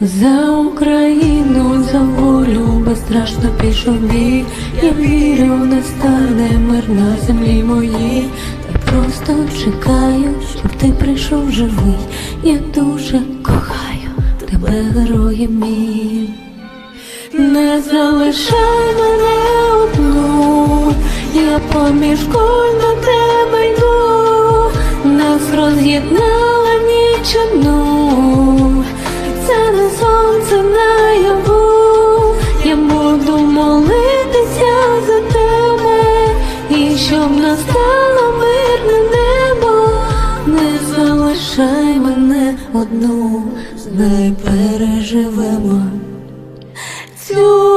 За Україну, за волю безстрашно пішов бій. Я вірю, не стане мир на землі моїй. Я просто чекаю, щоб ти прийшов живий. Я дуже кохаю тебе, герої мій. Не залишай мене одну, я поміж куль до тебе йду, нас роз'єднала ніч одну, щоб настало мирне небо, не залишай мене одну, знай переживемо цю